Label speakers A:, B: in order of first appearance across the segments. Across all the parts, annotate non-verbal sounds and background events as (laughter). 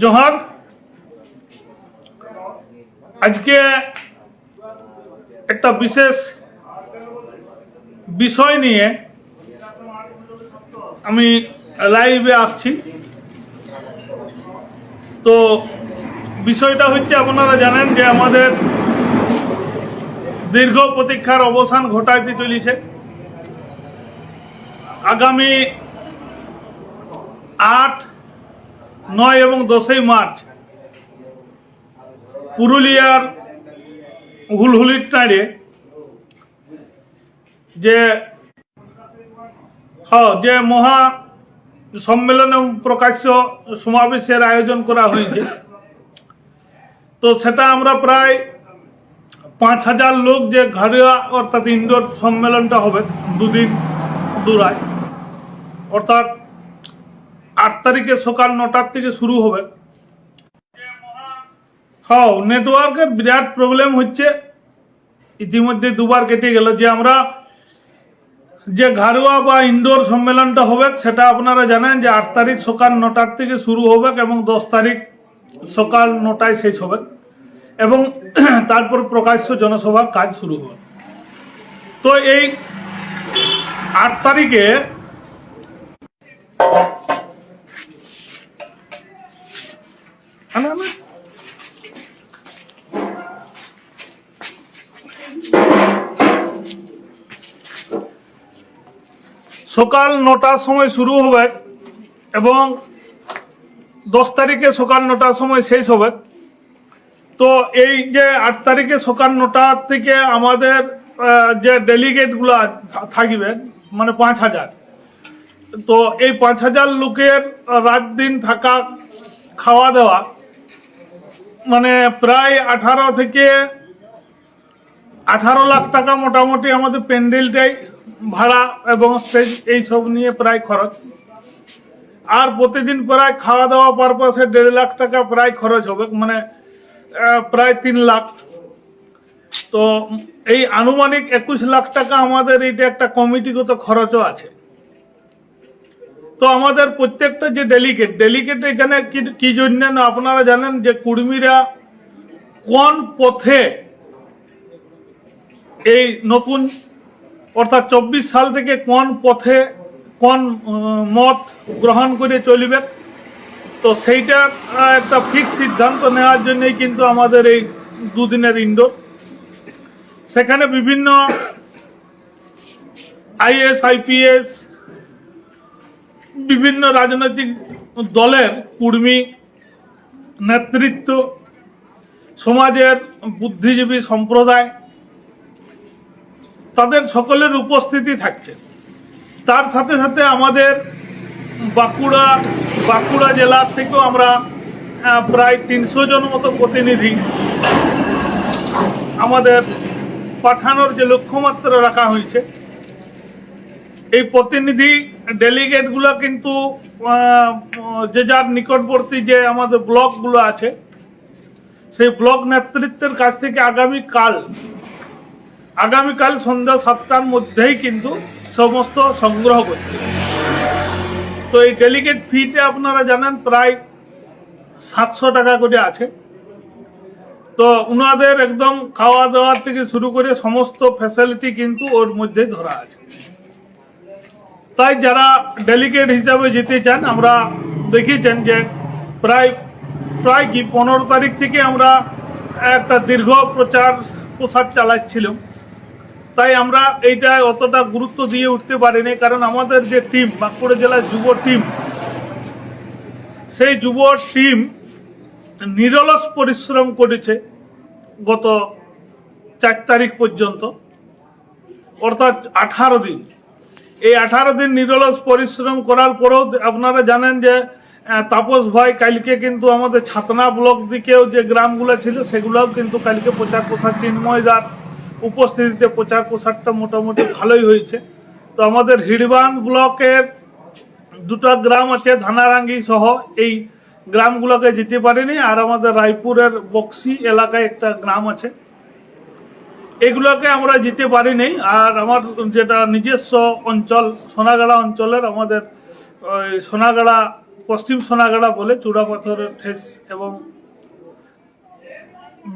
A: জোহার, আজকে একটা বিশেষ বিষয় নিয়ে আমি লাইভে আসছি। তো বিষয়টা হচ্ছে, আপনারা জানেন যে আমাদের দীর্ঘ প্রতীক্ষার অবসান ঘটাইতে চলেছে। আগামী আট নয় এবং দশই মার্চ, পুরুলিয়ার হুলহুলির টাঁড়ে যে যে মহা সম্মেলন এবং প্রকাশ্য সমাবেশের আয়োজন করা হয়েছে, তো সেটা আমরা প্রায় পাঁচ হাজার লোক যে ঘরোয়া অর্থাৎ ইনডোর সম্মেলনটা হবে দুদিন, দূরায়। অর্থাৎ আট তারিখে সকাল নটার থেকে শুরু হবে। হ্যাঁ নেটওয়ার্কের বিরাট প্রবলেম হচ্ছে। ইতিমধ্যে দুবার কেটে গেল যে আমরা যে ঘরোয়া বা ইনডোর সম্মেলনটা হবে, সেটা আপনারা জানেন যে আট তারিখ সকাল নটার থেকে শুরু হবে এবং দশ তারিখ সকাল নটায় শেষ হবে এবং (clears throat) তারপর প্রকাশ্য জনসভার কাজ শুরু হবে। তো এই আট তারিখে সকাল নটার সময় শুরু হবে এবং দশ তারিখে সকাল নটার সময় শেষ হবে। তো এই যে আট তারিখে সকাল নটার থেকে আমাদের যে ডেলিগেটগুলো থাকবে মানে পাঁচ হাজার। তো এই পাঁচ হাজার লোকের রাত দিন থাকা খাওয়া দাওয়া মানে প্রায় আঠারো থেকে আঠারো লাখ টাকা মোটামুটি আমাদের প্যান্ডেলটাই ভাড়া এবং স্টেজ এইসব নিয়ে প্রায় খরচ। আর প্রতিদিন প্রায় খাওয়া দাওয়া পারপাসে দেড় লাখ টাকা প্রায় খরচ হবে মানে প্রায় তিন লাখ। তো এই আনুমানিক একুশ লাখ টাকা আমাদের এইটা একটা কমিটিগত খরচও আছে। তো আমাদের প্রত্যেকটা যে ডেলিগেট ডেলিগেট এখানে কি- জন্য আপনারা জানেন যে কুর্মীরা কোন পথে এই নতুন, অর্থাৎ চব্বিশ সাল থেকে কোন পথে কোন মত গ্রহণ করে চলবে, তো সেইটা একটা ফিক্স সিদ্ধান্ত নেওয়ার জন্যই কিন্তু আমাদের এই দুদিনের ইন্ডোর সেখানে বিভিন্ন আইএস আইপিএস বিভিন্ন রাজনৈতিক দলের কর্মী, নেতৃত্ব, সমাজের বুদ্ধিজীবী সম্প্রদায়, তাদের সকলের উপস্থিতি থাকছে। তার সাথে সাথে আমাদের বাঁকুড়া বাঁকুড়া জেলার থেকেও আমরা প্রায় তিনশো জন মতো প্রতিনিধি আমাদের পাঠানোর যে লক্ষ্যমাত্রা রাখা হয়েছে এই প্রতিনিধি ডেলিগেটগুলো কিন্তু যে যার নিকটবর্তী যে আমাদের ব্লকগুলো আছে, সেই ব্লক নেতৃত্বের কাছ থেকে আগামী কাল আগামীকাল সন্ধ্যা সাতটার মধ্যেই কিন্তু সমস্ত সংগ্রহ হবে। তো এই ডেলিগেট ফিতে আপনারা জানেন প্রায় সাতশো টাকা করে আছে তো উনাদের একদম খাওয়া দাওয়ার থেকে শুরু করে সমস্ত ফ্যাসিলিটি কিন্তু ওর মধ্যে ধরা আছে তাই যারা ডেলিগেট হিসাবে যেতে চান, আমরা দেখেছেন যে প্রায় প্রায় কি পনেরো তারিখ থেকে আমরা একটা দীর্ঘ প্রচার প্রসার চালাচ্ছিলাম। তাই আমরা এইটা অতটা গুরুত্ব দিয়ে উঠতে পারিনি, কারণ আমাদের যে টিম বাঁকুড়া জেলার যুব টিম সেই যুব টিম নিরলস পরিশ্রম করেছে গত চার তারিখ পর্যন্ত, অর্থাৎ আঠারো দিন। এই আঠারো দিন নিরলস পরিশ্রম করার পরেও আপনারা জানেন যে তাপস ভাই কালকে কিন্তু আমাদের ছাতনা ব্লক দিকেও যে গ্রামগুলো ছিল, সেগুলোও কিন্তু কালকে প্রচার প্রসার চিন্ময়দার উপস্থিতিতে প্রচার প্রসারটা মোটামুটি ভালোই হয়েছে। তো আমাদের হিড়বান ব্লকের দুটো গ্রাম আছে, ধানারাঙ্গি সহ, এই গ্রামগুলোকে যেতে পারেনি। আর আমাদের রায়পুরের বক্সি এলাকায় একটা গ্রাম আছে। এগুলোকে আমরা যেতে পারিনি। আর আমার যেটা নিজস্ব অঞ্চল, সোনাগাড়া অঞ্চলের আমাদের ওই সোনাগাড়া, পশ্চিম সোনাগাড়া বলে চূড়া চূড়াপাথরের ঠেস এবং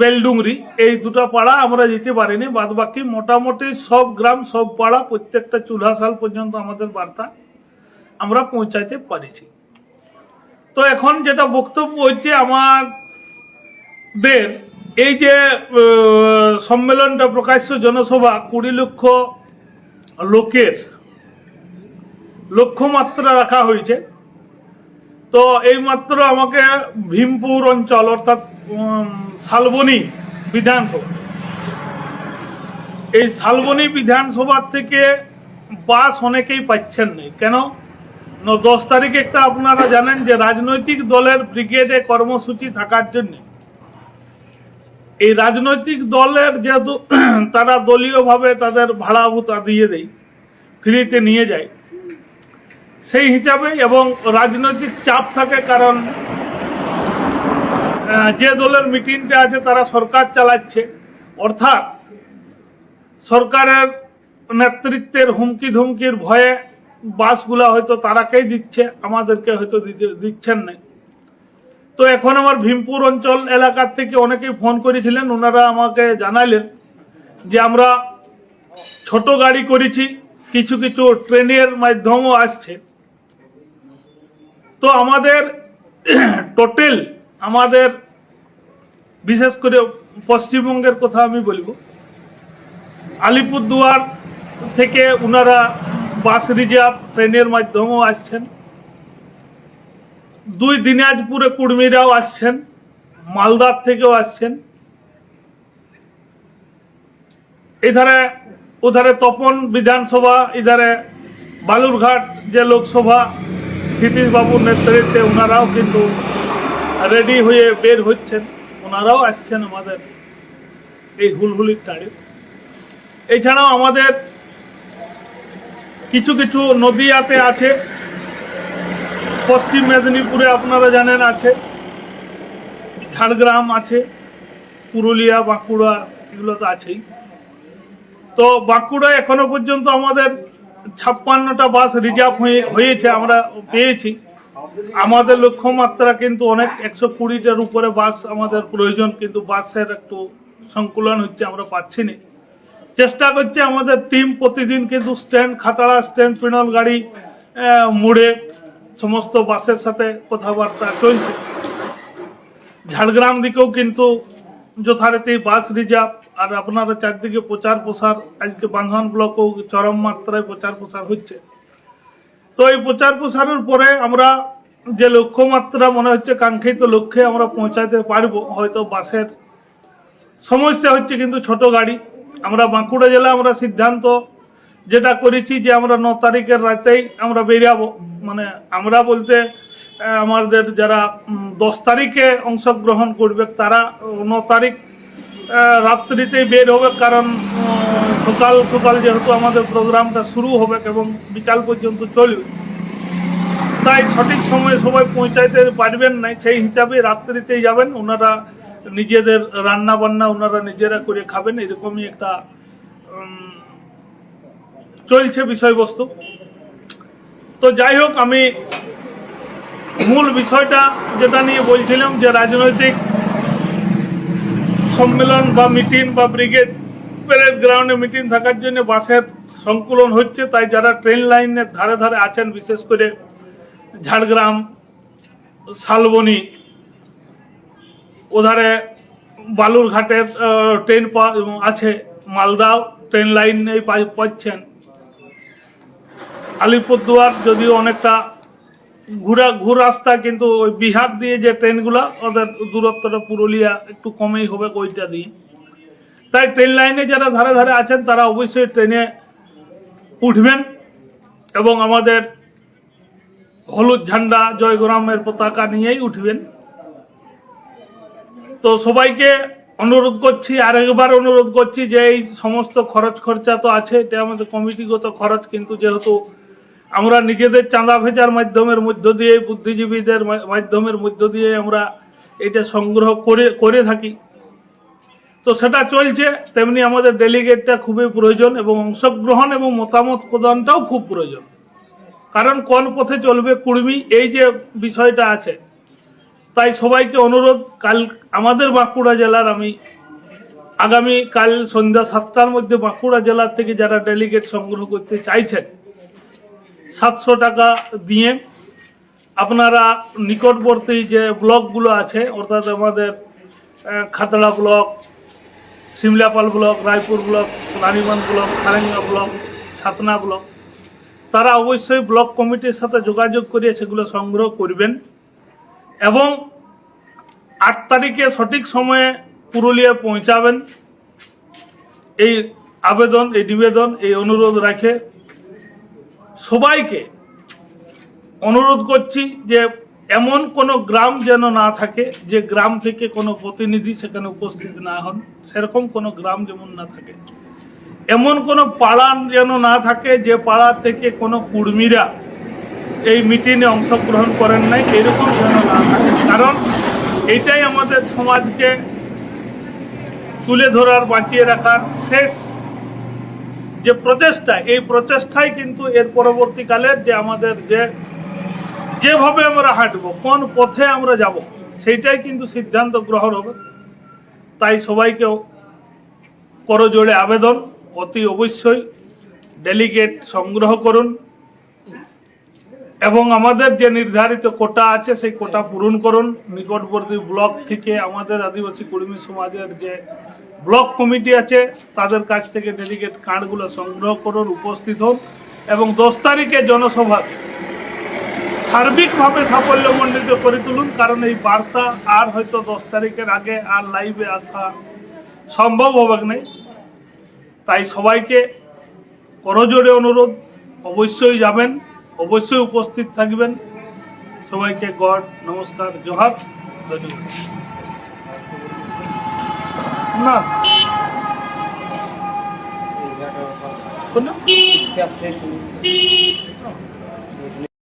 A: বেলডুংরি, এই দুটো পাড়া আমরা যেতে পারিনি। বাদ বাকি মোটামুটি সব গ্রাম, সব পাড়া প্রত্যেকটা চুলাশাল পর্যন্ত আমাদের বার্তা আমরা পৌঁছাইতে পারিছি। তো এখন যেটা বক্তব্য হচ্ছে আমাদের এই যে সম্মেলনটা প্রকাশ্য জনসভা কুড়ি লক্ষ লোকের লক্ষ্যমাত্রা রাখা হয়েছে। তো এই মাত্র আমাকে ভীমপুর অঞ্চল, অর্থাৎ শালবনী বিধানসভা, এই শালবনী বিধানসভা থেকে বাস অনেকেই পাচ্ছেন না কেন? দশ তারিখে একটা আপনারা জানেন যে রাজনৈতিক দলের ব্রিগেডে কর্মসূচি থাকার জন্য এই রাজনৈতিক দলের যেহেতু তারা দলীয়ভাবে তাদের ভাড়া ভুতা দিয়ে দেয়, ফ্রিতে নিয়ে যায়। সেই হিসাবে এবং রাজনৈতিক চাপ থাকে কারণ যে দলের মিটিংটা আছে তারা সরকার চালাচ্ছে। অর্থাৎ সরকারের নেতৃত্বের হুমকি ধুমকির ভয়ে বাসগুলা হয়তো তারাকেই দিচ্ছে, আমাদেরকে হয়তো দিচ্ছেন না। তো এখন আমার ভীমপুর অঞ্চল এলাকার থেকে অনেকেই ফোন করেছিলেন, ওনারা আমাকে জানাইলেন যে আমরা ছোট গাড়ি করেছি, কিছু কিছু ট্রেনের মাধ্যমেও আসছে। তো আমাদের টোটাল আমাদের বিশেষ করে পশ্চিমবঙ্গের কথা আমি বলব, আলিপুরদুয়ার থেকে ওনারা বাস রিজার্ভ ট্রেনের মাধ্যমেও আসছেন। দুই দিনাজপুরে কুর্মীরাও আসছেন, মালদার থেকেও আসছেন। এধারে, ওধারে তপন বিধানসভা, এধারে বালুরঘাট যে লোকসভা বাবুর নেতৃত্বে ওনারাও কিন্তু রেডি হয়ে বের হচ্ছেন। ওনারাও আসছেন আমাদের এই হুলহুলির টাড়ে এছাড়াও আমাদের কিছু কিছু নদীয়াতে আছে। পশ্চিম মেদিনীপুরে আপনারা জানেন আছে, ঝাড়গ্রাম আছে, পুরুলিয়া, বাঁকুড়া, এগুলো তো আছেই। তো বাঁকুড়ায় এখনও পর্যন্ত আমাদের ছাপ্পান্নটা বাস রিজার্ভ হয়ে, হয়েছে, আমরা পেয়েছি। আমাদের লক্ষ্যমাত্রা কিন্তু অনেক, একশো কুড়িটার উপরে বাস আমাদের প্রয়োজন, কিন্তু বাসের একটু সংকুলন হচ্ছে, আমরা পাচ্ছি না। চেষ্টা করছে আমাদের টিম প্রতিদিন কিন্তু স্ট্যান্ড খাতাড়া স্ট্যান্ড পিনল গাড়ি মুড়ে সমস্ত বাসের সাথে কথাবার্তা চলছে। ঝাড়গ্রাম দিকেও কিন্তু যথারীতি বাস রিজার্ভ, আর আপনারা চারদিকে প্রচার প্রসার, আজকে বান্ধন ব্লকেও চরম মাত্রায় প্রচার প্রসার হচ্ছে। তো এই প্রচার প্রসারের পরে আমরা যে লক্ষ্যমাত্রা মনে হচ্ছে, কাঙ্ক্ষিত লক্ষ্যে আমরা পৌঁছাতে পারব, হয়তো বাসের সমস্যা হচ্ছে কিন্তু ছোট গাড়ি। আমরা বাঁকুড়া জেলা আমরা সিদ্ধান্ত যেটা করেছি যে আমরা ন তারিখের রাতেই আমরা বেরিয়াবো মানে আমরা বলতে আমাদের যারা দশ তারিখে অংশগ্রহণ করবে, তারা ন তারিখ রাত্রিতেই বের হবে কারণ সকাল সকাল যেহেতু আমাদের প্রোগ্রামটা শুরু হবে এবং বিকাল পর্যন্ত চলবে। তাই সঠিক সময়ে সবাই পৌঁছাইতে পারবেন না সেই হিসাবে রাত্রিতেই যাবেন। ওনারা নিজেদের রান্না বান্না ওনারা নিজেরা করে খাবেন, এরকমই একটা চলছে বিষয়বস্তু। তো যাই হোক, আমি মূল বিষয়টা যেটা নিয়ে বলছিলাম যে রাজনৈতিক সম্মেলন বা মিটিং বা ব্রিগেড প্যারেড গ্রাউন্ডে মিটিং থাকার জন্য বাসের সংকুলন হচ্ছে, তাই যারা ট্রেন লাইনের ধারে ধারে আছেন, বিশেষ করে ঝাড়গ্রাম, শালবনি, ওধারে বালুরঘাটের ট্রেন আছে, মালদাও ট্রেন লাইন পাচ্ছেন আলিপুরদুয়ার যদিও অনেকটা ঘুরা ঘুর রাস্তা, কিন্তু ওই বিহার দিয়ে যে ট্রেনগুলো, ওদের দূরত্বটা পুরুলিয়া একটু কমেই হবে ওইটা দিয়ে তাই ট্রেন লাইনে যারা ধারে ধারে আছেন, তারা অবশ্যই ট্রেনে উঠবেন এবং আমাদের হলুদ ঝান্ডা, জয়গ্রামের পতাকা নিয়েই উঠবেন। তো সবাইকে অনুরোধ করছি আর একবার অনুরোধ করছি যে এই সমস্ত খরচ খরচা তো আছে, এটা আমাদের কমিটিগত খরচ, কিন্তু যেহেতু আমরা নিজেদের চাঁদা ভেজার মাধ্যমের মধ্য দিয়ে, বুদ্ধিজীবীদের মাধ্যমের মধ্য দিয়ে আমরা এটা সংগ্রহ করে করে থাকি। তো সেটা চলছে, তেমনি আমাদের ডেলিগেটটা খুবই প্রয়োজন এবং অংশগ্রহণ এবং মতামত প্রদানটাও খুব প্রয়োজন। কারণ কোন পথে চলবে কুর্মী, এই যে বিষয়টা আছে, তাই সবাইকে অনুরোধ, কাল আমাদের বাঁকুড়া জেলার আমি আগামী কাল সন্ধ্যা সাতটার মধ্যে বাঁকুড়া জেলার থেকে যারা ডেলিগেট সংগ্রহ করতে চাইছেন সাতশো টাকা দিয়ে। আপনারা নিকটবর্তী যে ব্লকগুলো আছে, অর্থাৎ আমাদের Khatra block, Simlapal block, Raipur block Raniganj block, Sarenga block, Chhatna block, তারা অবশ্যই ব্লক কমিটির সাথে যোগাযোগ করে সেগুলো সংগ্রহ করবেন। এবং আট তারিখে সঠিক সময়ে পুরুলিয়া পৌঁছাবেন। এই আবেদন, এই নিবেদন, এই অনুরোধ রাখে সবাইকে অনুরোধ করছি যে এমন কোনো গ্রাম যেন না থাকে, যে গ্রাম থেকে কোনো প্রতিনিধি সেখানে উপস্থিত না হন, সেরকম কোনো গ্রাম যেমন না থাকে। এমন কোনো পাড়া যেন না থাকে, যে পাড়া থেকে কোনো কুর্মীরা এই মিটিংয়ে অংশগ্রহণ করেন নাই, এরকম যেন না থাকে। কারণ এটাই আমাদের সমাজকে তুলে ধরার, বাঁচিয়ে রাখার শেষ যে প্রচেষ্টা, এই প্রচেষ্টাই কিন্তু এর পরবর্তীকালে যে আমাদের যে, যেভাবে আমরা হাঁটবো, কোন পথে আমরা যাব, সেইটাই কিন্তু সিদ্ধান্ত গ্রহণ হবে। তাই সবাইকে করজোড়ে আবেদন, অতি অবশ্যই ডেলিগেট সংগ্রহ করুন। এবং আমাদের যে নির্ধারিত কোটা আছে, সেই কোটা পূরণ করুন। নিকটবর্তী ব্লক থেকে আমাদের আদিবাসী কর্মী সমাজের যে ব্লক কমিটি আছে, তাদের কাছ থেকে ডেলিগেট কার্ডগুলো সংগ্রহ করুন, উপস্থিত হন এবং দশ তারিখে জনসভা। সার্বিকভাবে সাফল্যমণ্ডিত করে তুলুন, কারণ এই বার্তা আর হয়তো দশ তারিখের আগে আর লাইভে আসা সম্ভব হবে না। তাই সবাইকে করজোরে অনুরোধ, অবশ্যই যাবেন, অবশ্যই উপস্থিত থাকবেন। সবাইকে গড, নমস্কার, জোহার, ধন্যবাদ। না। কোনো?